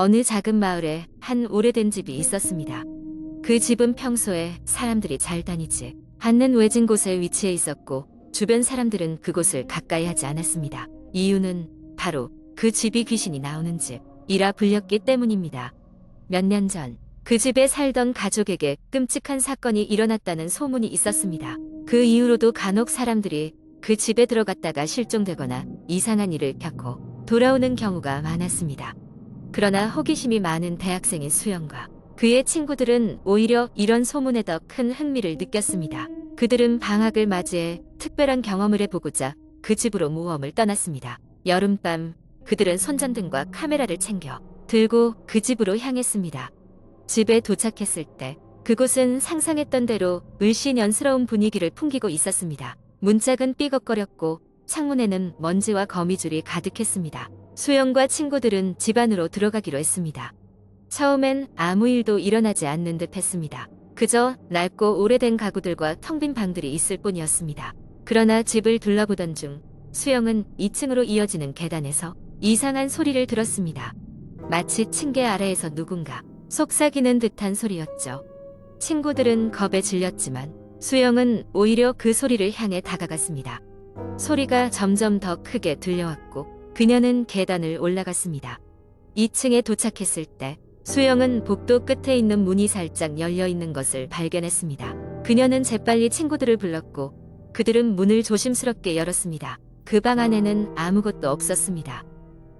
어느 작은 마을에 한 오래된 집이 있었습니다. 그 집은 평소에 사람들이 잘 다니지 않는 외진 곳에 위치해 있었고 주변 사람들은 그곳을 가까이 하지 않았습니다. 이유는 바로 그 집이 귀신이 나오는 집이라 불렸기 때문입니다. 몇 년 전 그 집에 살던 가족에게 끔찍한 사건이 일어났다는 소문이 있었습니다. 그 이후로도 간혹 사람들이 그 집에 들어갔다가 실종되거나 이상한 일을 겪고 돌아오는 경우가 많았습니다. 그러나 호기심이 많은 대학생인 수영과 그의 친구들은 오히려 이런 소문에 더 큰 흥미를 느꼈습니다. 그들은 방학을 맞이해 특별한 경험을 해보고자 그 집으로 모험을 떠났습니다. 여름밤 그들은 손전등과 카메라를 챙겨 들고 그 집으로 향했습니다. 집에 도착했을 때 그곳은 상상했던 대로 을씨년스러운 분위기를 풍기고 있었습니다. 문짝은 삐걱거렸고 창문에는 먼지와 거미줄이 가득했습니다. 수영과 친구들은 집 안으로 들어가기로 했습니다. 처음엔 아무 일도 일어나지 않는 듯 했습니다. 그저 낡고 오래된 가구들과 텅 빈 방들이 있을 뿐이었습니다. 그러나 집을 둘러보던 중 수영은 2층으로 이어지는 계단에서 이상한 소리를 들었습니다. 마치 층계 아래에서 누군가 속삭이는 듯한 소리였죠. 친구들은 겁에 질렸지만 수영은 오히려 그 소리를 향해 다가갔습니다. 소리가 점점 더 크게 들려왔고 그녀는 계단을 올라갔습니다. 2층에 도착했을 때 수영은 복도 끝에 있는 문이 살짝 열려 있는 것을 발견했습니다. 그녀는 재빨리 친구들을 불렀고 그들은 문을 조심스럽게 열었습니다. 그 방 안에는 아무것도 없었습니다.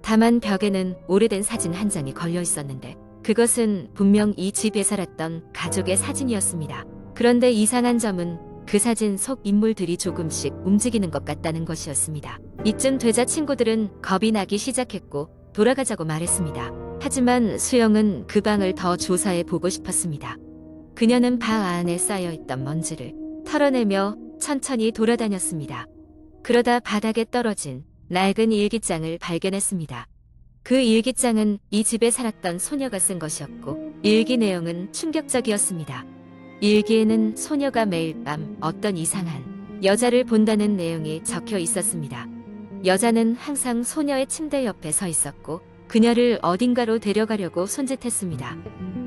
다만 벽에는 오래된 사진 한 장이 걸려 있었는데 그것은 분명 이 집에 살았던 가족의 사진이었습니다. 그런데 이상한 점은 그 사진 속 인물들이 조금씩 움직이는 것 같다는 것이었습니다. 이쯤 되자 친구들은 겁이 나기 시작했고 돌아가자고 말했습니다. 하지만 수영은 그 방을 더 조사해 보고 싶었습니다. 그녀는 방 안에 쌓여 있던 먼지를 털어내며 천천히 돌아다녔습니다. 그러다 바닥에 떨어진 낡은 일기장을 발견했습니다. 그 일기장은 이 집에 살았던 소녀가 쓴 것이었고 일기 내용은 충격적이었습니다. 일기에는 소녀가 매일 밤 어떤 이상한 여자를 본다는 내용이 적혀 있었습니다. 여자는 항상 소녀의 침대 옆에 서 있었고 그녀를 어딘가로 데려가려고 손짓했습니다.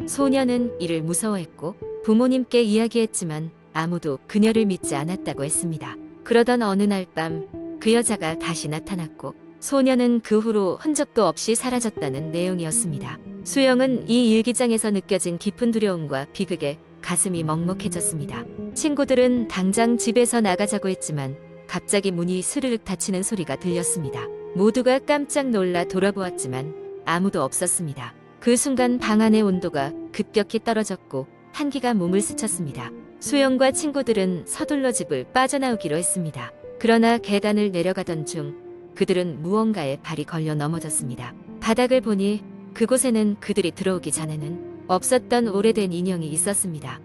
소녀는 이를 무서워했고 부모님께 이야기했지만 아무도 그녀를 믿지 않았다고 했습니다. 그러던 어느 날 밤 그 여자가 다시 나타났고 소녀는 그 후로 흔적도 없이 사라졌다는 내용이었습니다. 수영은 이 일기장에서 느껴진 깊은 두려움과 비극에 가슴이 먹먹해졌습니다. 친구들은 당장 집에서 나가자고 했지만 갑자기 문이 스르륵 닫히는 소리가 들렸습니다. 모두가 깜짝 놀라 돌아보았지만 아무도 없었습니다. 그 순간 방 안의 온도가 급격히 떨어졌고 한기가 몸을 스쳤습니다. 수영과 친구들은 서둘러 집을 빠져나오기로 했습니다. 그러나 계단을 내려가던 중 그들은 무언가에 발이 걸려 넘어졌습니다. 바닥을 보니 그곳에는 그들이 들어오기 전에는 없었던 오래된 인형이 있었습니다.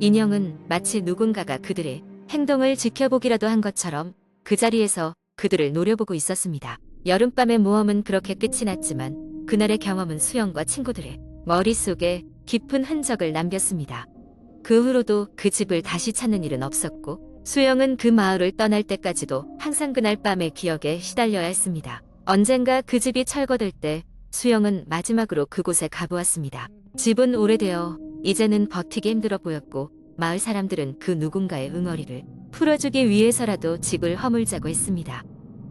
인형은 마치 누군가가 그들의 행동을 지켜보기라도 한 것처럼 그 자리에서 그들을 노려보고 있었습니다. 여름밤의 모험은 그렇게 끝이 났지만 그날의 경험은 수영과 친구들의 머릿속에 깊은 흔적을 남겼습니다. 그 후로도 그 집을 다시 찾는 일은 없었고 수영은 그 마을을 떠날 때까지도 항상 그날 밤의 기억에 시달려야 했습니다. 언젠가 그 집이 철거될 때 수영은 마지막으로 그곳에 가보았습니다. 집은 오래되어 이제는 버티기 힘들어 보였고 마을 사람들은 그 누군가의 응어리를 풀어주기 위해서라도 집을 허물자고 했습니다.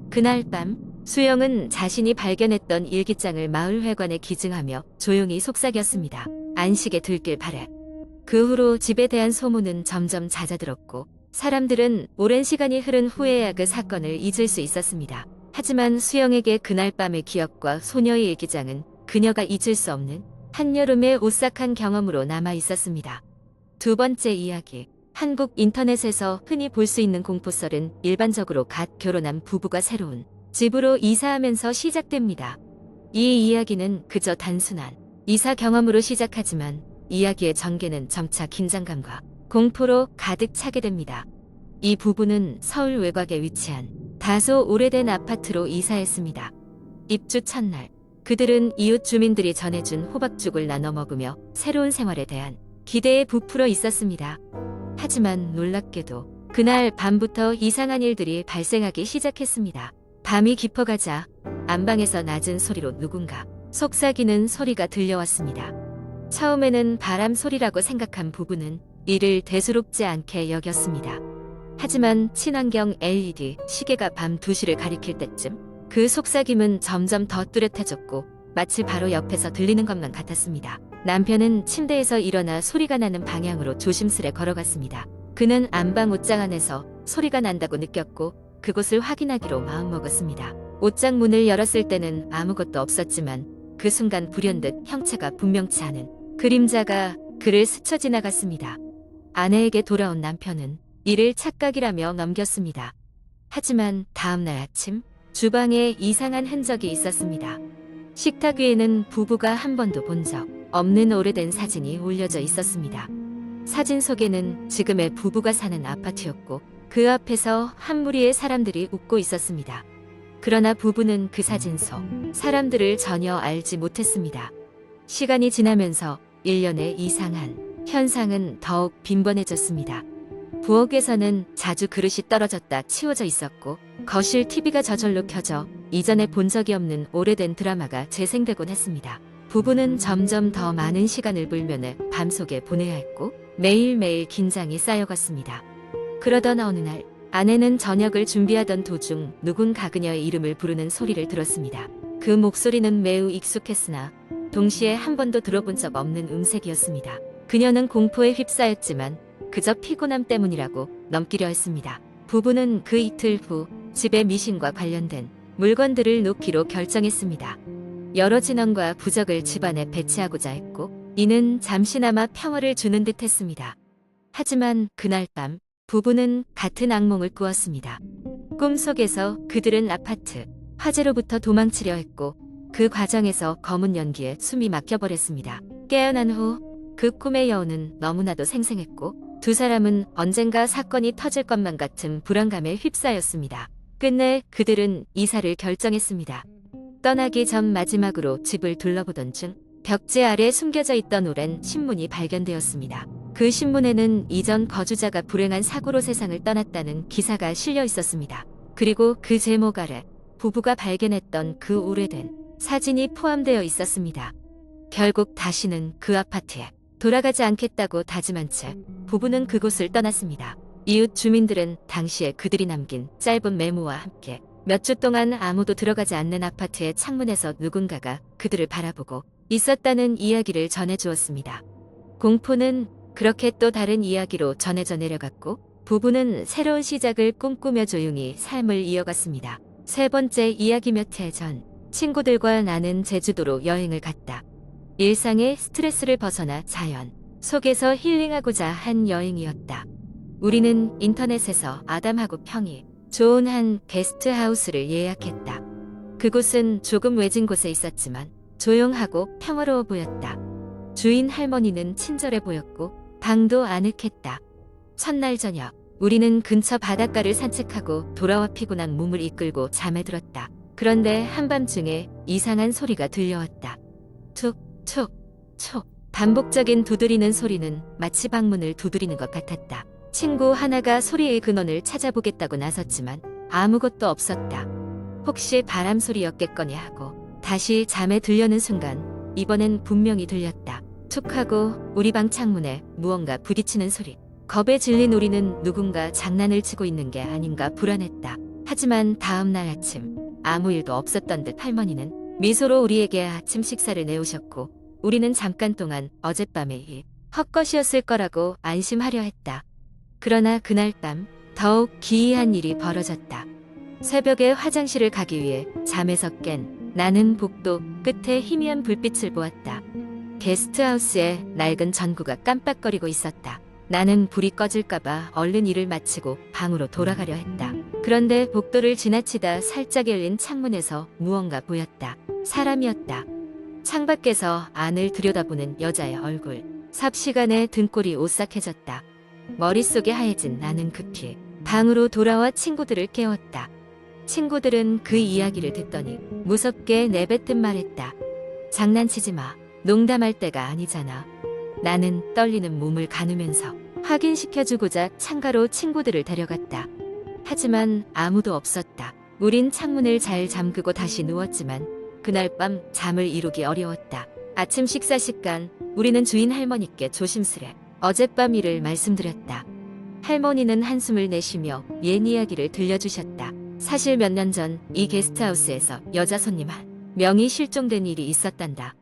그날 밤 수영은 자신이 발견했던 일기장을 마을 회관에 기증하며 조용히 속삭였습니다. 안식에 들길 바래. 그 후로 집에 대한 소문은 점점 잦아들었고 사람들은 오랜 시간이 흐른 후에야 그 사건을 잊을 수 있었습니다. 하지만 수영에게 그날 밤의 기억과 소녀의 일기장은 그녀가 잊을 수 없는 한여름의 오싹한 경험으로 남아 있었습니다. 두 번째 이야기. 한국 인터넷에서 흔히 볼 수 있는 공포설은 일반적으로 갓 결혼한 부부가 새로운 집으로 이사하면서 시작됩니다. 이 이야기는 그저 단순한 이사 경험으로 시작하지만 이야기의 전개는 점차 긴장감과 공포로 가득 차게 됩니다. 이 부부는 서울 외곽에 위치한 다소 오래된 아파트로 이사했습니다. 입주 첫날, 그들은 이웃 주민들이 전해준 호박죽을 나눠 먹으며 새로운 생활에 대한 기대에 부풀어 있었습니다. 하지만 놀랍게도 그날 밤부터 이상한 일들이 발생하기 시작했습니다. 밤이 깊어가자 안방에서 낮은 소리로 누군가 속삭이는 소리가 들려왔습니다. 처음에는 바람 소리라고 생각한 부부는 이를 대수롭지 않게 여겼습니다. 하지만 친환경 LED 시계가 밤 2시를 가리킬 때쯤 그 속삭임은 점점 더 뚜렷해졌고 마치 바로 옆에서 들리는 것만 같았습니다. 남편은 침대에서 일어나 소리가 나는 방향으로 조심스레 걸어갔습니다. 그는 안방 옷장 안에서 소리가 난다고 느꼈고 그곳을 확인하기로 마음먹었습니다. 옷장 문을 열었을 때는 아무것도 없었지만 그 순간 불현듯 형체가 분명치 않은 그림자가 그를 스쳐 지나갔습니다. 아내에게 돌아온 남편은 이를 착각이라며 넘겼습니다. 하지만 다음날 아침 주방에 이상한 흔적이 있었습니다. 식탁 위에는 부부가 한 번도 본 적 없는 오래된 사진이 올려져 있었습니다. 사진 속에는 지금의 부부가 사는 아파트였고 그 앞에서 한 무리의 사람들이 웃고 있었습니다. 그러나 부부는 그 사진 속 사람들을 전혀 알지 못했습니다. 시간이 지나면서 일련의 이상한 현상은 더욱 빈번해졌습니다. 부엌에서는 자주 그릇이 떨어졌다 치워져 있었고 거실 TV가 저절로 켜져 이전에 본 적이 없는 오래된 드라마가 재생되곤 했습니다. 부부는 점점 더 많은 시간을 불면에 밤속에 보내야 했고 매일매일 긴장이 쌓여갔습니다. 그러던 어느 날 아내는 저녁을 준비하던 도중 누군가 그녀의 이름을 부르는 소리를 들었습니다. 그 목소리는 매우 익숙했으나 동시에 한 번도 들어본 적 없는 음색이었습니다. 그녀는 공포에 휩싸였지만 그저 피곤함 때문이라고 넘기려 했습니다. 부부는 그 이틀 후 집에 미신과 관련된 물건들을 놓기로 결정했습니다. 여러 진원과 부적을 집안에 배치하고자 했고 이는 잠시나마 평화를 주는 듯 했습니다. 하지만 그날 밤 부부는 같은 악몽을 꾸었습니다. 꿈속에서 그들은 아파트, 화재로부터 도망치려 했고 그 과정에서 검은 연기에 숨이 막혀버렸습니다. 깨어난 후 그 꿈의 여운은 너무나도 생생했고 두 사람은 언젠가 사건이 터질 것만 같은 불안감에 휩싸였습니다. 끝내 그들은 이사를 결정했습니다. 떠나기 전 마지막으로 집을 둘러보던 중 벽지 아래 숨겨져 있던 오랜 신문이 발견되었습니다. 그 신문에는 이전 거주자가 불행한 사고로 세상을 떠났다는 기사가 실려 있었습니다. 그리고 그 제목 아래 부부가 발견했던 그 오래된 사진이 포함되어 있었습니다. 결국 다시는 그 아파트에 돌아가지 않겠다고 다짐한 채 부부는 그곳을 떠났습니다. 이웃 주민들은 당시에 그들이 남긴 짧은 메모와 함께 몇 주 동안 아무도 들어가지 않는 아파트의 창문에서 누군가가 그들을 바라보고 있었다는 이야기를 전해주었습니다. 공포는 그렇게 또 다른 이야기로 전해져 내려갔고 부부는 새로운 시작을 꿈꾸며 조용히 삶을 이어갔습니다. 세 번째 이야기 몇 해 전 친구들과 나는 제주도로 여행을 갔다. 일상의 스트레스를 벗어나 자연 속에서 힐링하고자 한 여행이었다. 우리는 인터넷에서 아담하고 평이 좋은 한 게스트하우스를 예약했다. 그곳은 조금 외진 곳에 있었지만 조용하고 평화로워 보였다. 주인 할머니는 친절해 보였고 방도 아늑했다. 첫날 저녁 우리는 근처 바닷가를 산책하고 돌아와 피곤한 몸을 이끌고 잠에 들었다. 그런데 한밤중에 이상한 소리가 들려왔다. 툭, 툭, 툭. 반복적인 두드리는 소리는 마치 방문을 두드리는 것 같았다. 친구 하나가 소리의 근원을 찾아보겠다고 나섰지만 아무것도 없었다. 혹시 바람 소리였겠거니 하고 다시 잠에 들려는 순간 이번엔 분명히 들렸다. 툭 하고 우리 방 창문에 무언가 부딪히는 소리. 겁에 질린 우리는 누군가 장난을 치고 있는 게 아닌가 불안했다. 하지만 다음 날 아침 아무 일도 없었던 듯 할머니는 미소로 우리에게 아침 식사를 내오셨고 우리는 잠깐 동안 어젯밤의 일 헛것이었을 거라고 안심하려 했다. 그러나 그날 밤 더욱 기이한 일이 벌어졌다. 새벽에 화장실을 가기 위해 잠에서 깬 나는 복도 끝에 희미한 불빛을 보았다. 게스트하우스에 낡은 전구가 깜빡거리고 있었다. 나는 불이 꺼질까봐 얼른 일을 마치고 방으로 돌아가려 했다. 그런데 복도를 지나치다 살짝 열린 창문에서 무언가 보였다. 사람이었다. 창밖에서 안을 들여다보는 여자의 얼굴. 삽시간에 등골이 오싹해졌다. 머릿속이 하얘진 나는 급히 방으로 돌아와 친구들을 깨웠다. 친구들은 그 이야기를 듣더니 무섭게 내뱉은 말했다. 장난치지 마. 농담할 때가 아니잖아. 나는 떨리는 몸을 가누면서 확인시켜주고자 창가로 친구들을 데려갔다. 하지만 아무도 없었다. 우린 창문을 잘 잠그고 다시 누웠지만 그날 밤 잠을 이루기 어려웠다. 아침 식사 시간 우리는 주인 할머니께 조심스레 어젯밤 일을 말씀드렸다. 할머니는 한숨을 내쉬며 옛 이야기를 들려주셨다. 사실 몇 년 전 이 게스트하우스에서 여자 손님 한 명이 실종된 일이 있었단다.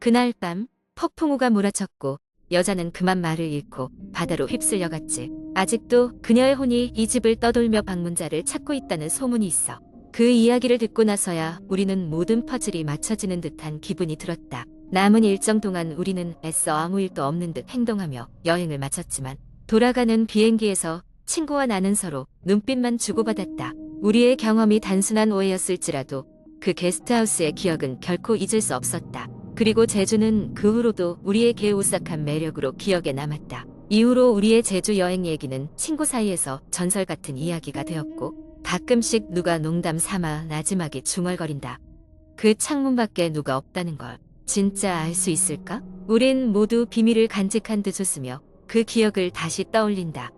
그날 밤 폭풍우가 몰아쳤고 여자는 그만 말을 잃고 바다로 휩쓸려갔지. 아직도 그녀의 혼이 이 집을 떠돌며 방문자를 찾고 있다는 소문이 있어. 그 이야기를 듣고 나서야 우리는 모든 퍼즐이 맞춰지는 듯한 기분이 들었다. 남은 일정 동안 우리는 애써 아무 일도 없는 듯 행동하며 여행을 마쳤지만 돌아가는 비행기에서 친구와 나는 서로 눈빛만 주고받았다. 우리의 경험이 단순한 오해였을지라도 그 게스트하우스의 기억은 결코 잊을 수 없었다. 그리고 제주는 그 후로도 우리의 개오싹한 매력으로 기억에 남았다. 이후로 우리의 제주 여행 얘기는 친구 사이에서 전설 같은 이야기가 되었고 가끔씩 누가 농담 삼아 나지막이 중얼거린다. 그 창문 밖에 누가 없다는 걸 진짜 알 수 있을까? 우린 모두 비밀을 간직한 듯 웃으며 그 기억을 다시 떠올린다.